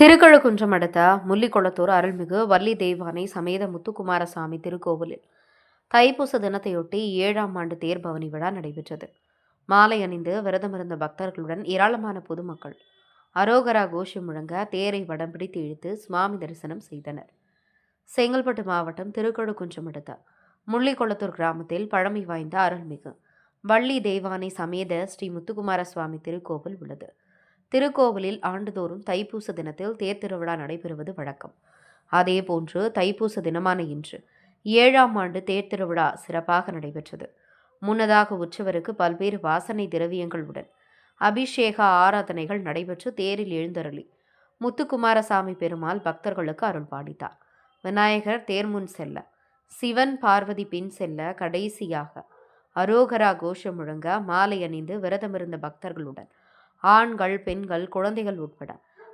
திருக்கழுக்குன்றம் அடுத்த முள்ளிக்குளத்தூர் அருள்மிகு வள்ளி தெய்வானை சமேத முத்துக்குமாரசாமி திருக்கோவிலில். தைப்பூச தினத்தையொட்டி ஏழாம் ஆண்டு தேர் பவனி விழா நடைபெற்றது. மாலை அணிந்து விரதமிருந்த பக்தர்களுடன் ஏராளமான பொதுமக்கள் அரோகரா கோஷம் முழங்க தேரை வடம் பிடித்து இழுத்து சுவாமி தரிசனம் செய்தனர். செங்கல்பட்டு மாவட்டம் திருக்கழுக்குன்றம் அடுத்த முள்ளிக்குளத்தூர் கிராமத்தில் பழமை வாய்ந்த அருள்மிகு வள்ளி தெய்வானை சமேத ஸ்ரீ முத்துக்குமார சுவாமி திருக்கோவில் உள்ளது. திருக்கோவிலில் ஆண்டுதோறும் தைப்பூச தினத்தில் தேர்திருவிழா நடைபெறுவது வழக்கம். அதேபோன்று தைப்பூச தினமான இன்று ஏழாம் ஆண்டு தேர்திருவிழா சிறப்பாக நடைபெற்றது. முன்னதாக உற்சவருக்கு பல்வேறு வாசனை திரவியங்களுடன் அபிஷேக ஆராதனைகள் நடைபெற்று தேரில் எழுந்தருளி முத்துக்குமாரசாமி பெருமாள் பக்தர்களுக்கு அருள் பாடித்தார் விநாயகர் தேர் முன் செல்ல சிவன் பார்வதி பின் செல்ல கடைசியாக அரோகரா கோஷம் முழங்க மாலை அணிந்து விரதமிருந்த பக்தர்களுடன் ஆண்கள் பெண்கள் குழந்தைகள் உட்பட.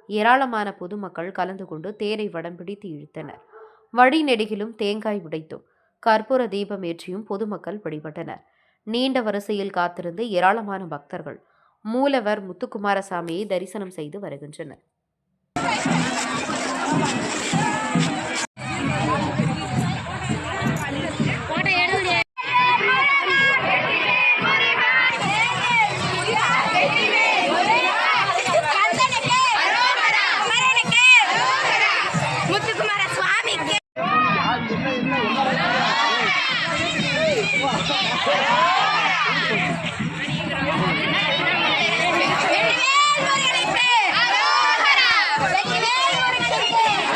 ஏராளமான பொதுமக்கள் கலந்து கொண்டு தேரை வடம் பிடித்து இழுத்தனர். வழி நெடுகிலும் தேங்காய் உடைத்தும் கற்பூர தீபம் ஏற்றியும் பொதுமக்கள் வழிபட்டனர் நீண்ட வரிசையில் காத்திருந்து ஏராளமான பக்தர்கள் மூலவர் முத்துக்குமாரசாமியை தரிசனம் செய்து வருகின்றனர். ragazzi!